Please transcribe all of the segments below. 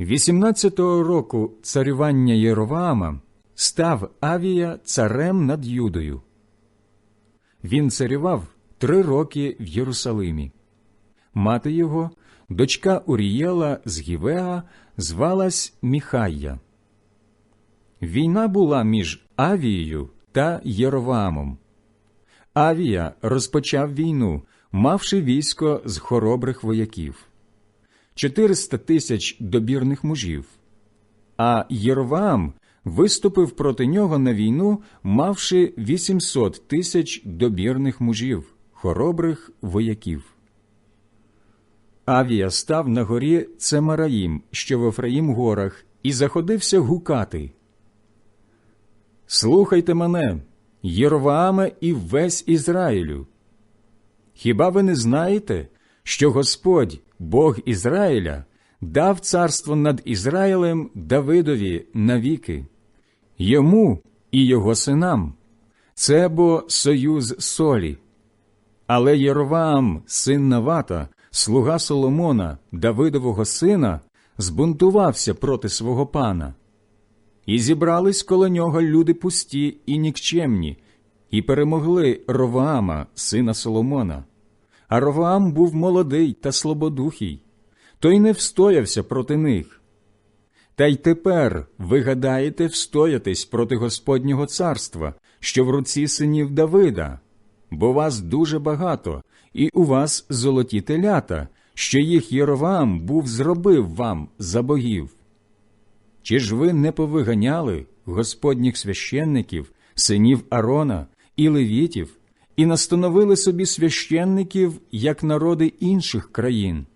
18-го року царювання Єроваама став Авія царем над Юдою. Він царював три роки в Єрусалимі. Мати його, дочка Урієла з Гівеа, звалась Міхайя. Війна була між Авією та Єроваамом. Авія розпочав війну, мавши військо з хоробрих вояків 400 тисяч добірних мужів, а Єроваам виступив проти нього на війну, мавши 800 тисяч добірних мужів, хоробрих вояків. Авія став на горі Цемараїм, що в Ефраїм горах, і заходився гукати. Слухайте мене, Єровааме і весь Ізраїлю. Хіба ви не знаєте, що Господь, Бог Ізраїля, дав царство над Ізраїлем Давидові навіки, йому і його синам? Це бо союз солі. Але Єроваам, син Навата, слуга Соломона, Давидового сина, збунтувався проти свого пана. І зібрались коло нього люди пусті і нікчемні, і перемогли Роваама, сина Соломона. А Роваам був молодий та слабодухий, той не встоявся проти них. Та й тепер ви гадаєте встоятись проти Господнього царства, що в руці синів Давида, бо вас дуже багато, і у вас золоті телята, що їх Єроваам був зробив вам за богів. Чи ж ви не повиганяли господніх священників, синів Арона і левітів, і настановили собі священників, як народи інших країн?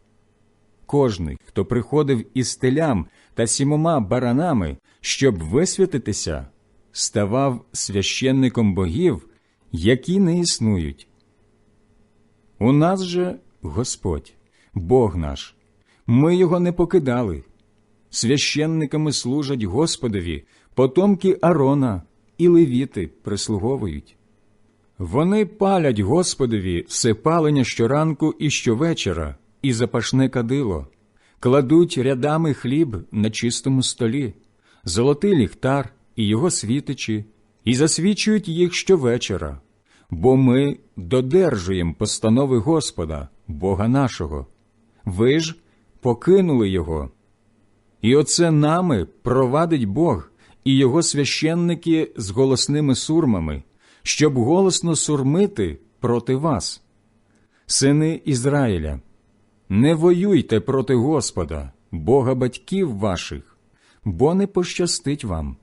Кожний, хто приходив із телям та сімома баранами, щоб висвятитися, ставав священником богів, які не існують. У нас же Господь, Бог наш, ми його не покидали священниками служать Господові, потомки Арона і левіти прислуговують. Вони палять Господові все палення щоранку і щовечора, і запашне кадило, кладуть рядами хліб на чистому столі, золотий ліхтар і його світичі, і засвічують їх щовечора, бо ми додержуємо постанови Господа, Бога нашого. Ви ж покинули Його. І оце нами провадить Бог і його священники з голосними сурмами, щоб голосно сурмити проти вас. Сини Ізраїля, не воюйте проти Господа, Бога батьків ваших, бо не пощастить вам.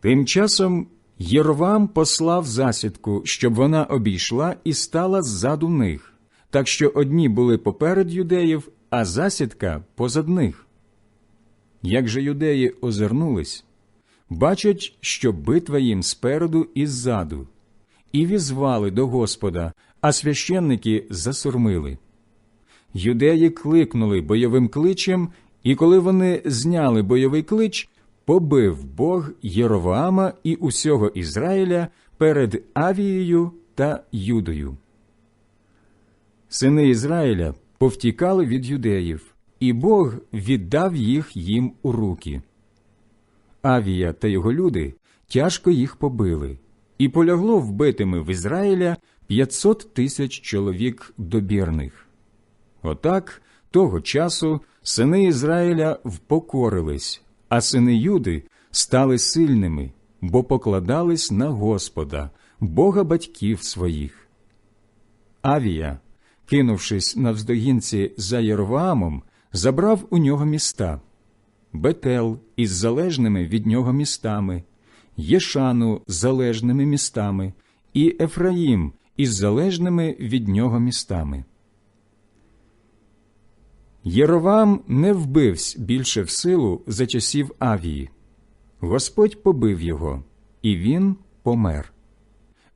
Тим часом Єрвам послав засідку, щоб вона обійшла і стала ззаду них, так що одні були поперед юдеїв, а засідка позад них. Як же юдеї озирнулись, бачать, що битва їм спереду і ззаду, і візвали до Господа, а священники засурмили. Юдеї кликнули бойовим кличем, і коли вони зняли бойовий клич, побив Бог Єроваама і усього Ізраїля перед Авією та Юдою. Сини Ізраїля повтікали від юдеїв, і Бог віддав їх їм у руки. Авія та його люди тяжко їх побили, і полягло вбитими в Ізраїля 500 тисяч чоловік добірних. Отак того часу сини Ізраїля впокорились, а сини Юди стали сильними, бо покладались на Господа, Бога батьків своїх. Авія кинувшись навздогінці за Єроваамом, забрав у нього міста Бетел із залежними від нього містами, Єшану з залежними містами і Ефраїм із залежними від нього містами. Єровам не вбивсь більше в силу за часів Авії. Господь побив його, і він помер.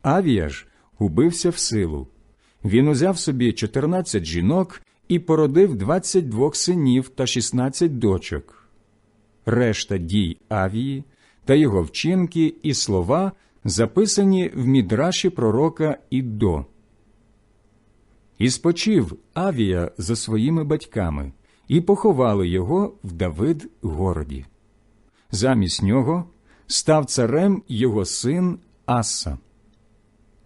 Авія ж убився в силу, він узяв собі 14 жінок і породив 22 синів та 16 дочок. Решта дій Авії та його вчинки і слова записані в мідраші пророка Іддо. І спочив Авія за своїми батьками, і поховали його в Давид городі. Замість нього став царем його син Аса.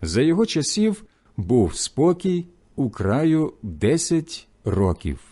За його часів був спокій у краю десять років.